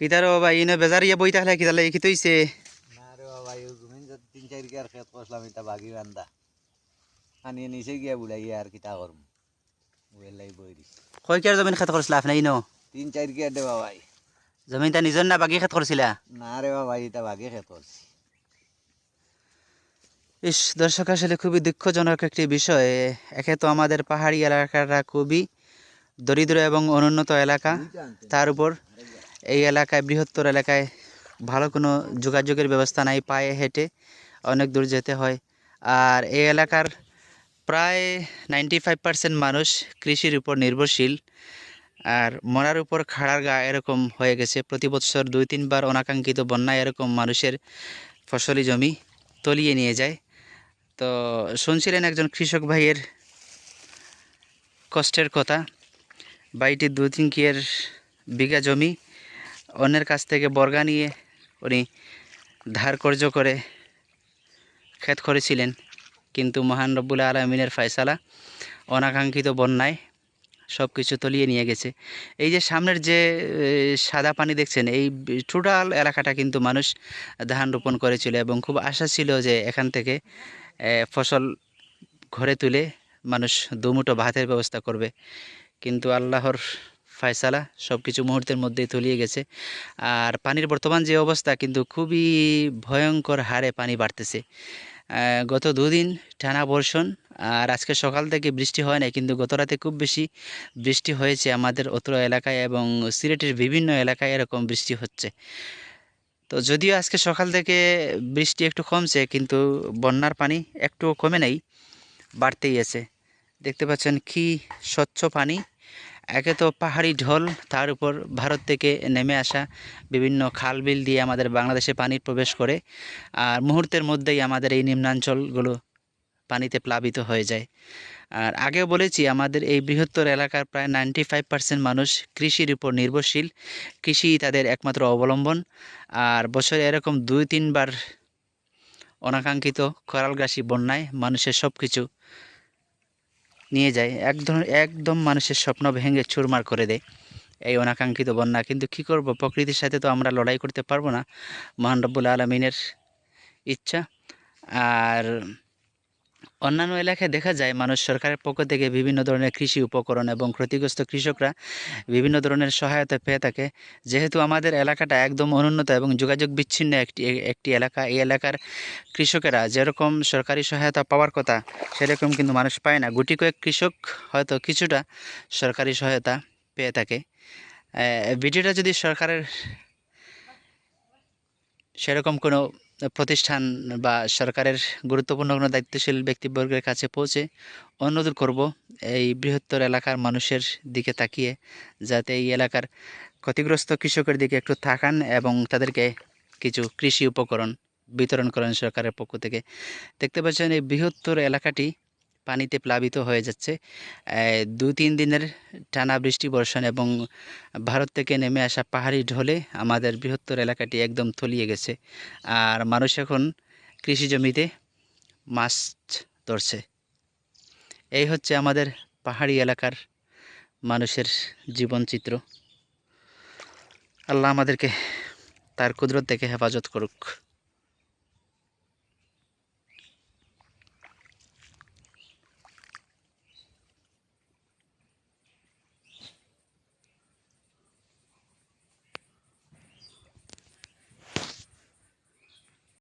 কিতার বাবা ইনে বেজার ইয়ে বই তাহলে কিতালে কি তৈছে না রে বাবা এই জমিন যদি তিন চার গিয়ার খেত করলাম এটা বাগি বান্দা আনিয়ে নিচে গিয়া বুড়াই আর কিতা করম বুয়েলাই বই দিছি কয় কিয়ার জমিন খেত করছিলা আপনি ইনো তিন চার গিয়ার দে বাবাই জমিনটা নিজর না বাকি খেত করছিলা না রে বাবা এটা বাগি খেত করছি ইস দর্শক আসলে খুবই দুঃখজনক একটি বিষয় একে তো আমাদের পাহাড়ি এলাকাটা খুবই দরিদ্র এবং অনুন্নত এলাকা তার উপর এই এলাকায়, বৃহত্তর এলাকায় ভালো কোনো যোগাযোগের ব্যবস্থা নাই, পায়ে হেঁটে অনেক দূর যেতে হয়। আর এই এলাকার প্রায় নাইনটি ফাইভ পার্সেন্ট মানুষ কৃষির উপর নির্ভরশীল। আর মরার উপর খাড়ার গা এরকম হয়ে গেছে। প্রতি বছর দুই, তিনবার অনাকাঙ্ক্ষিত বন্যা এরকম মানুষের ফসলি জমি তলিয়ে নিয়ে যায়। তো শুনছিলেন একজন কৃষক ভাইয়ের কষ্টের কথা। বাড়িটি দু তিন কিয়ের বিঘা জমি অন্যের কাছ থেকে বর্গা নিয়ে উনি ধার কর্য করে ক্ষেত করেছিলেন। কিন্তু মহান রব্বুল আলমিনের ফয়সালা, অনাকাঙ্ক্ষিত বন্যায় সব কিছু তলিয়ে নিয়ে গেছে। এই যে সামনের যে সাদা পানি দেখছেন, এই টোটাল এলাকাটা কিন্তু মানুষ ধান রোপণ করেছিল এবং খুব আশা ছিল যে এখান থেকে ফসল ঘরে তুলে মানুষ দুমুটো ভাতের ব্যবস্থা করবে। কিন্তু আল্লাহর ফয়সালা সব কিছু মুহূর্তের মধ্যেই তলিয়ে গেছে। আর পানির বর্তমান যে অবস্থা কিন্তু খুবই ভয়ঙ্কর হারে পানি বাড়তেছে। গত দুদিন টানা বর্ষণ, আর আজকে সকাল থেকে বৃষ্টি হয় না কিন্তু গত রাতে খুব বেশি বৃষ্টি হয়েছে আমাদের অত্র এলাকায় এবং সিলেটের বিভিন্ন এলাকায় এরকম বৃষ্টি হচ্ছে। তো যদিও আজকে সকাল থেকে বৃষ্টি একটু কমছে, কিন্তু বন্যার পানি একটু কমে নেই, বাড়তেই আছে। দেখতে পাচ্ছেন কি স্বচ্ছ পানি। একে তো পাহাড়ি ঢল, তার উপর ভারত থেকে নেমে আসা বিভিন্ন খাল বিল দিয়ে আমাদের বাংলাদেশে পানি প্রবেশ করে। আর মুহূর্তের মধ্যেই আমাদের এই নিম্নাঞ্চলগুলো পানিতে প্লাবিত হয়ে যায়। আর আগেও বলেছি, আমাদের এই বৃহত্তর এলাকার প্রায় নাইনটি ফাইভ পার্সেন্ট মানুষ কৃষির উপর নির্ভরশীল। কৃষি তাদের একমাত্র অবলম্বন। আর বছরে এরকম দুই তিনবার অনাকাঙ্ক্ষিত করালগ্রাসী বন্যায় মানুষের সব কিছু নিয়ে যায়। এক ধরনের, একদম মানুষের স্বপ্ন ভেঙে চুরমার করে দেয়। এই অনাকাঙ্ক্ষিত বন্যা। কিন্তু কি করব? প্রকৃতির সাথে তো আমরা লড়াই করতে পারব না। মহান রব্বুল আলমিনের ইচ্ছা। আর অন্যান্য এলাকায় দেখা যায় মানুষ সরকারের পক্ষ থেকে বিভিন্ন ধরনের কৃষি উপকরণ এবং ক্ষতিগ্রস্ত কৃষকরা বিভিন্ন ধরনের সহায়তা পেয়ে থাকে। যেহেতু আমাদের এলাকাটা একদম অনুন্নত এবং যোগাযোগ বিচ্ছিন্ন একটি একটি এলাকা, এই এলাকার কৃষকেরা যেরকম সরকারি সহায়তা পাওয়ার কথা, সেরকম কিন্তু মানুষ পায় না। গুটি কয়েক কৃষক হয়তো কিছুটা সরকারি সহায়তা পেয়ে থাকে। ভিডিওটা যদি সরকারের সেরকম কোনো প্রতিষ্ঠান বা সরকারের গুরুত্বপূর্ণ কোনো দায়িত্বশীল ব্যক্তিবর্গের কাছে পৌঁছে অনুরোধ করব এই বৃহত্তর এলাকার মানুষের দিকে তাকিয়ে, যাতে এই এলাকার ক্ষতিগ্রস্ত কৃষকের দিকে একটু থাকান এবং তাদেরকে কিছু কৃষি উপকরণ বিতরণ করেন সরকারের পক্ষ থেকে। দেখতে পাচ্ছেন এই বৃহত্তর এলাকাটি পানিতে প্লাবিত হয়ে যাচ্ছে। দু তিন দিনের টানা বৃষ্টি, বর্ষণ এবং ভারত থেকে নেমে আসা পাহাড়ি ঢলে আমাদের বৃহত্তর এলাকাটি একদম তলিয়ে গেছে। আর মানুষ এখন কৃষি জমিতে মাছ ধরছে। এই হচ্ছে আমাদের পাহাড়ি এলাকার মানুষের জীবনচিত্র। আল্লাহ আমাদেরকে তার কুদরত থেকে হেফাজত করুক।